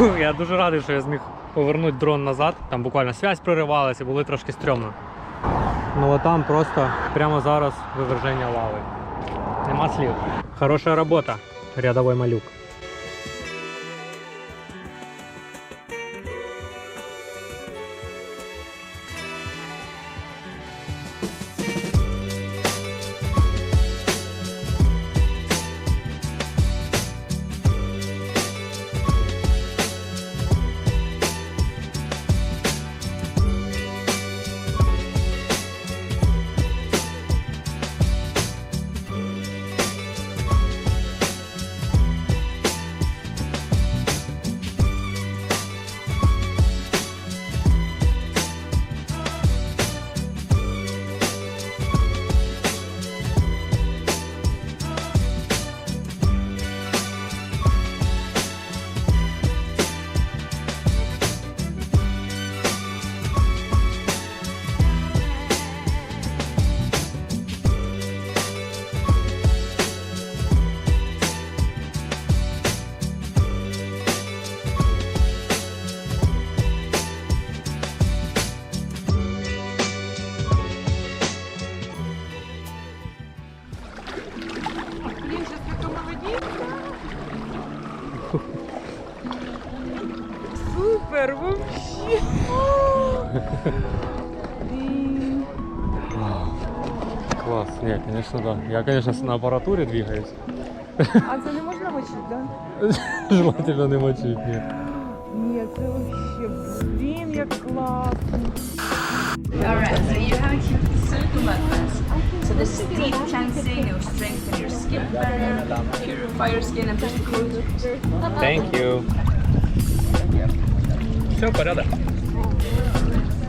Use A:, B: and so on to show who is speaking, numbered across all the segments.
A: Я дуже радий, що я зміг повернути дрон назад. Там буквально связь проривалася, було трошки стрьомно. Ну а там просто прямо зараз виверження лави. Нема слів. Хороша робота, рядовий малюк.
B: Блин.
A: Клас, ні, звісно, да. Я, звісно, на апаратурі двигаюсь.
B: А це не можна мочити, да?
A: Желательно не мочить, ні.
B: Ні, це вообще, блін, як класно.
C: Alright, so you have a circle massage. So this is deep cleansing, it will strengthen your skin barrier, purify your skin and protect your
A: Thank you. Все, порядок.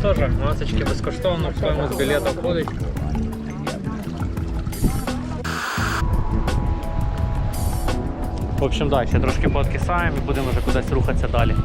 A: Тоже масочки безкоштовно, стоїмость білета входить. В общем, да, ще трошки пооткисаємо і будемо вже кудись рухатися далі.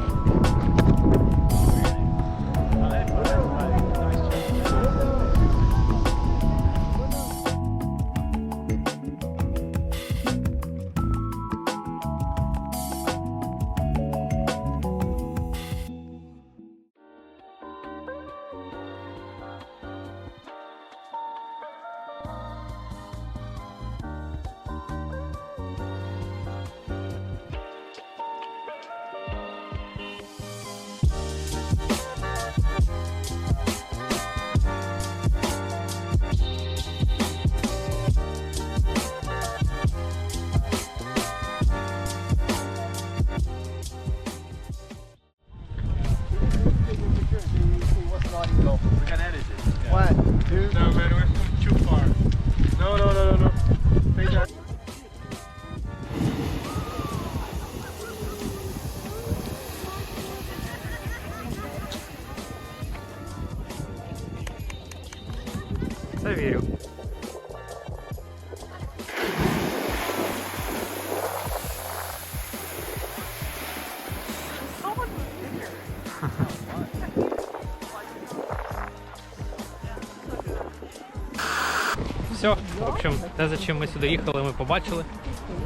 A: Все, в общем, те, за чим ми сюди їхали, ми побачили.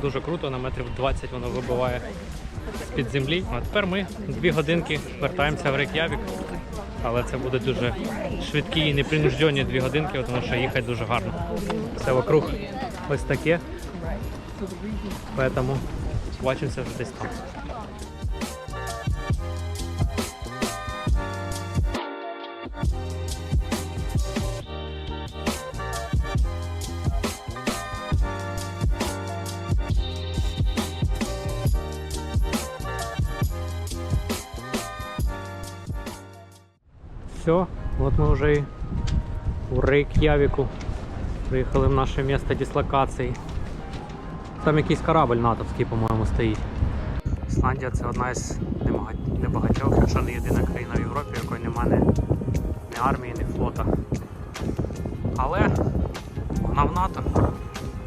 A: Дуже круто, на метрів 20 воно вибиває з-під землі. А тепер ми дві годинки вертаємося в Рейк'явік. Але це буде дуже швидкі і непринуждені дві годинки, тому що їхати дуже гарно. Все вокруг ось таке. Поэтому бачимося вже десь там. Все, вот мы уже и у Рейк'явіку. Приїхали в наше місце дислокації. Там якийсь корабль натовський, по-моєму, стоїть. Ісландія це одна із небагатьох, якщо не єдина країна в Європі, в якої немає ні, ні армії, ні флота. Але вона в НАТО.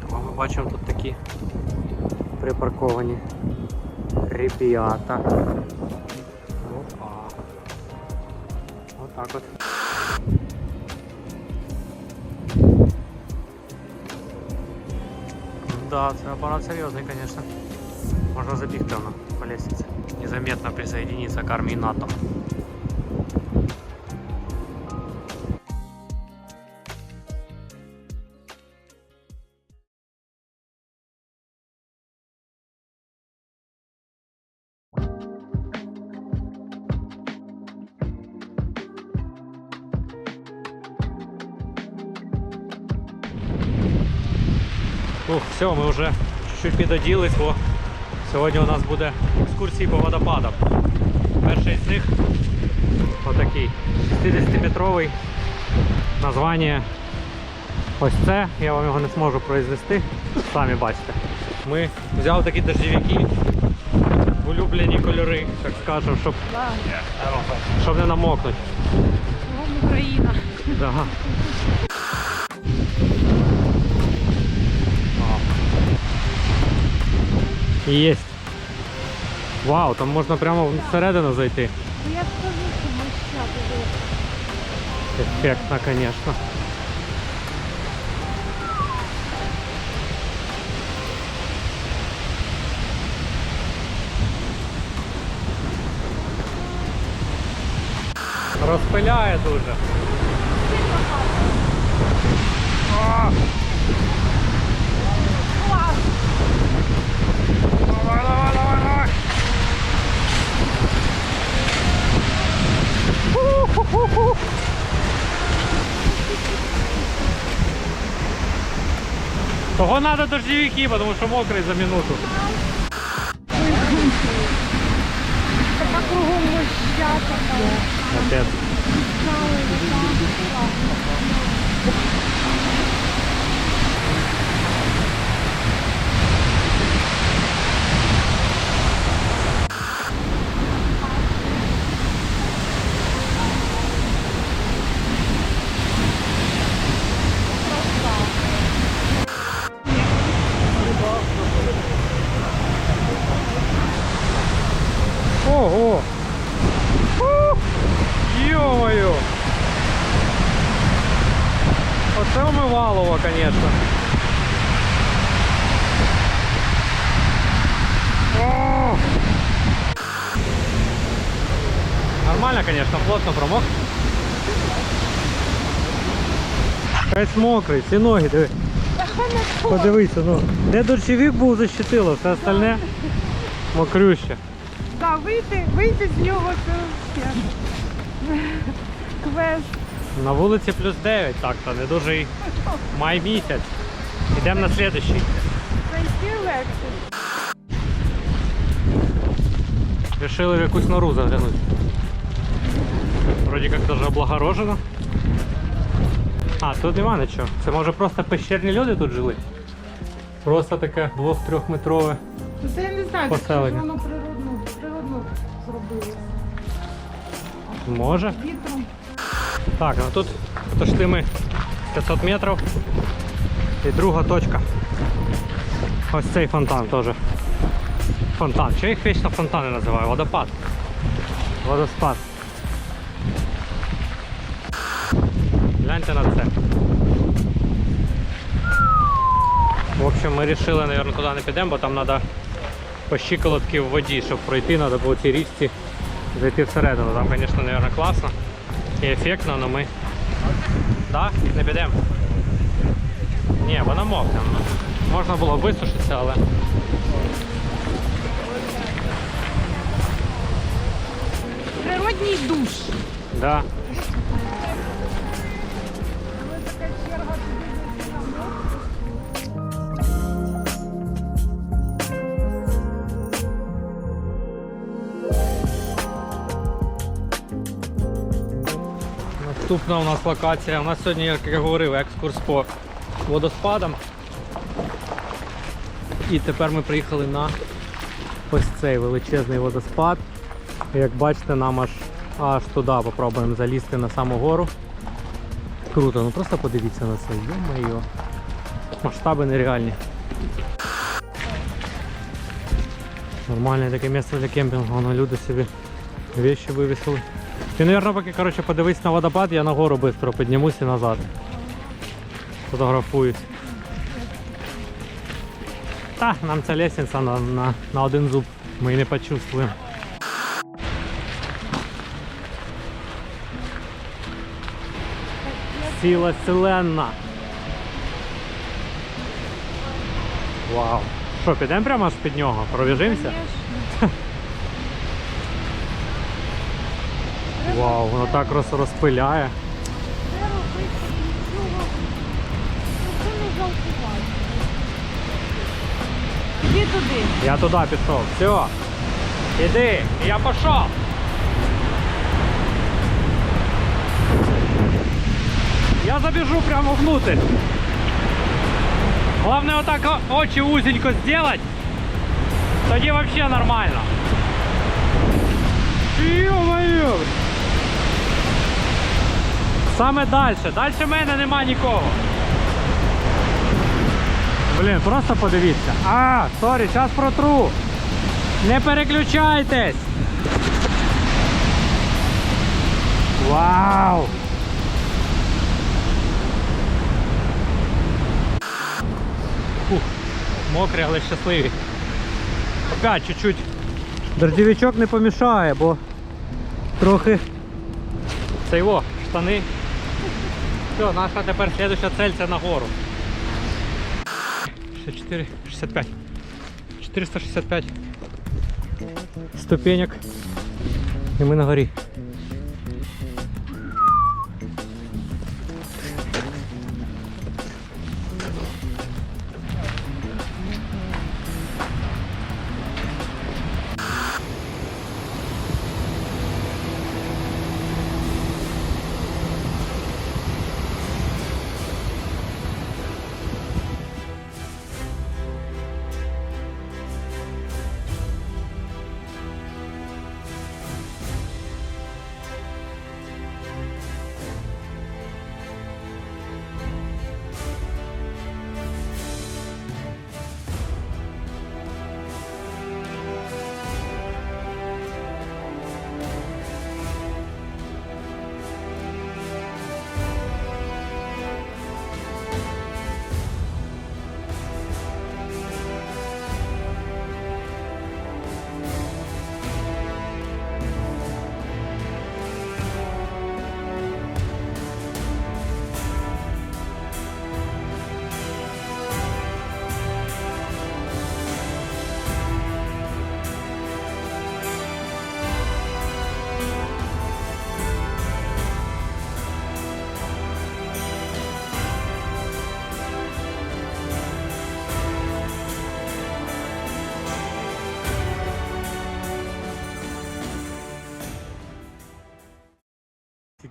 A: Тому ми бачимо тут такі припарковані ребята. Отак от. Да, це апарат серйозний, звісно. Можна забігти воно по лестниці. Не незаметно присоединиться к армии НАТО. Ух, все, ми вже чуть-чуть підоділись, бо сьогодні у нас буде екскурсії по водопадам. Перший з них отакий 60-метровий. Названня ось це, я вам його не зможу произвести, самі бачите. Ми взяли такі дождівики, улюблені кольори, так скажемо, щоб, щоб не намокнути.
B: Україна.
A: Ага. Есть. Вау, там можна прямо всередину зайти.
B: Ну, Я скажу, що моща дуже.
A: Эффектно, конечно. Розпиляє дуже. Ху-ху-ху-ху. Того надо дождевики, потому что мокрый за минуту.
B: Така кругом моща така.
A: Оце умивалово, конечно. О! Нормально, конечно, плотно промок. Весь мокрий, ці ноги, диви. Подивися, ну. Де дощовик був защитило, все остальне мокрюще.
B: Так, вийти, вийти з нього це все. Квест.
A: На вулиці плюс 9, так, то не дуже й май місяць. Йдемо на слідущий. Решили в якусь нору заглянути. Вроді як даже облагорожено. А, тут нема нічого. Це може просто пещерні люди тут жили? Просто таке 2-3 метрове.
B: Ну, Це я не знаю, це воно природно, природно зробилося.
A: Може.
B: Вітром.
A: Так, ну тут отошли ми 500 метрів. І друга точка. Ось цей фонтан теж. Фонтан. Чого їх вічно фонтани називаю? Водопад. Водоспад. Гляньте на це. В общем, ми вирішили, мабуть, туди не підемо, бо там треба по щиколотки в воді, щоб пройти, треба по цій річці зайти всередину. Там, звісно, мабуть, класно і ефектно, але ми. Да? Не підемо? Ні, вона мокне. Можна було висушитися, але.
B: Природній душ.
A: Да. Наступна у нас локація. У нас сьогодні, як я говорив, екскурс по водоспадам. І тепер ми приїхали на ось цей величезний водоспад. Як бачите, нам аж аж туди попробуємо залізти на саму гору. Круто, ну просто подивіться на це. Йо-моє. Масштаби нереальні. Нормальне таке місце для кемпінгу, воно люди собі вещи вивісили. Ти, мабуть, поки коротше, подивись на водопад, я нагору швидко піднімусь і назад. Фотографуюсь. Та, нам ця лестниця на, на, на один зуб. Ми її не почувствуємо. Ціла селена. Вау. Що, підемо прямо аж під нього? Пробіжимося? Вау, воно так роз- розпиляє.
B: Це робити нічого. Це не жалкувати.
C: Іди туди.
A: Я туди пішов. Все. Іди, я пішов. Я забіжу прямо внутрь. Главное вот так о- очі узенько сделать. Тоді вообще нормально. Ё-моё! Саме далі. Далі в мене нема нікого. Блін, просто подивіться. А, сорі, зараз протру. Не переключайтесь. Вау! Мокрі, але щасливі. Опять чуть-чуть. Дождевичок не помішає, бо трохи це його штани. Все, наша тепер слідуща цель це нагору. 64, 65. 465 ступенек. І ми на горі.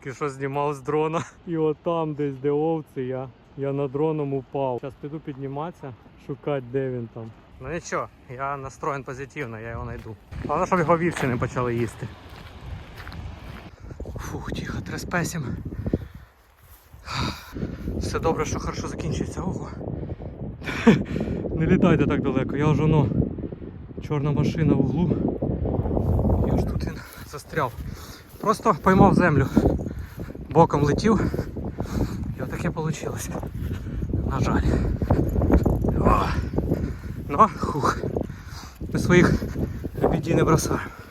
A: Тільки що знімав з дрона. І от там десь де овці я, я на дроном упав. Зараз піду підніматися, шукати де він там. Ну нічого, я настроєн позитивно, я його знайду. Головне, щоб його вівці не почали їсти. Фух, тихо, треспесім. Все добре, що хорошо закінчується. Ого. Не літайте так далеко, я вже ну, чорна машина в углу. Я ж тут він застряв. Просто поймав землю. Боком летів. І отаке вийшло. На жаль. О! Ну, хух. Ми своїх в не бросаємо.